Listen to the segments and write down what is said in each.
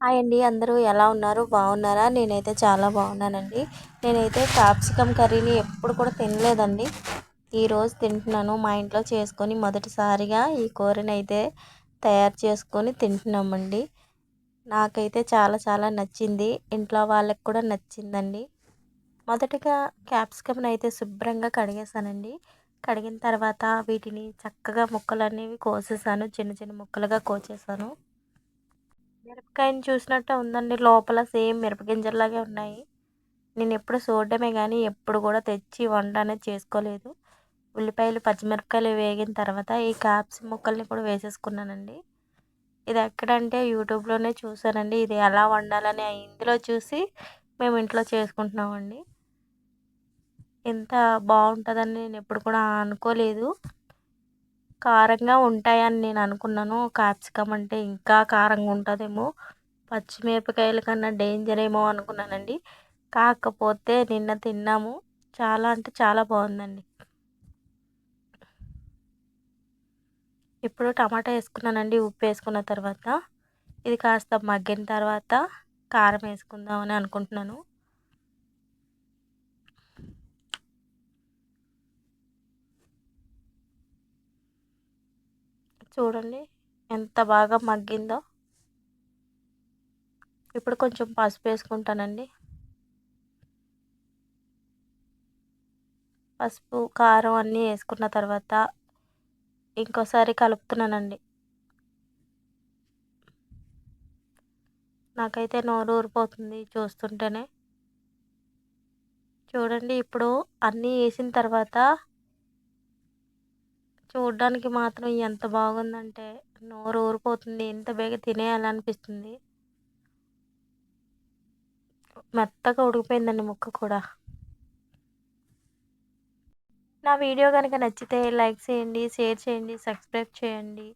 Hi అండి అందరూ ఎలా ఉన్నారు? బాగున్నారా? నేనైతే చాలా బాగున్నానండి. నేనైతే క్యాప్సికమ్ కర్రీని ఎప్పుడు కూడా తినలేదండి. ఈరోజు తింటున్నాను. మా ఇంట్లో చేసుకొని మొదటిసారిగా ఈ కూరని అయితే తయారు చేసుకొని తింటున్నామండి. నాకైతే చాలా చాలా నచ్చింది. ఇంట్లో వాళ్ళకి కూడా నచ్చిందండి. మొదటగా క్యాప్సికమ్ని అయితే శుభ్రంగా కడిగేసానండి కడిగిన తర్వాత వీటిని చక్కగా ముక్కలు అనేవి కోసేసాను చిన్న చిన్న ముక్కలుగా కోసేసాను మిరపకాయని చూసినట్టే ఉందండి. లోపల సేమ్ మిరపగింజల్లాగే ఉన్నాయి. నేను ఎప్పుడు చూడడమే కానీ ఎప్పుడు కూడా తెచ్చి వంట అనేది చేసుకోలేదు. ఉల్లిపాయలు పచ్చిమిరపకాయలు వేగిన తర్వాత ఈ క్యాప్స్ ముక్కల్ని కూడా వేసేసుకున్నానండి. ఇది ఎక్కడంటే యూట్యూబ్లోనే చూసానండి ఇది ఎలా వండాలని ఇందులో చూసి మేము ఇంట్లో చేసుకుంటున్నామండి. ఎంత బాగుంటుందని నేను ఎప్పుడు కూడా అనుకోలేదు. కారంగా ఉంటాయని నేను అనుకున్నాను. క్యాప్సికమ్ అంటే ఇంకా కారంగా ఉంటుందేమో. పచ్చిమిరపకాయల కన్నా డేంజర్ ఏమో అనుకున్నానండి. కాకపోతే నిన్న తిన్నాము. చాలా అంటే చాలా బాగుందండి. ఇప్పుడు టమాటా వేసుకున్నానండి. ఉప్పు వేసుకున్న తర్వాత ఇది కాస్త మగ్గిన తర్వాత కారం వేసుకుందామని అనుకుంటున్నాను. చూడండి. ఎంత బాగా మగ్గిందో. ఇప్పుడు కొంచెం పసుపు వేసుకుంటానండి. పసుపు కారం అన్నీ వేసుకున్న తర్వాత ఇంకోసారి కలుపుతున్నానండి. నాకైతే నోరు ఊరిపోతుంది చూస్తుంటేనే. చూడండి ఇప్పుడు అన్నీ వేసిన తర్వాత చూడడానికి మాత్రం ఎంత బాగుందంటే నోరు ఊరిపోతుంది ఎంత బేగ తినేయాలనిపిస్తుంది. మెత్తగా ఉడికిపోయిందండి ముక్క కూడా. నా వీడియో కనుక నచ్చితే లైక్ చేయండి షేర్ చేయండి సబ్స్క్రైబ్ చేయండి.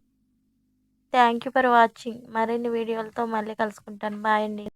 Thank you for watching. మరిన్ని వీడియోలతో మళ్ళీ కలుసుకుంటాను. బాయ్ అండి.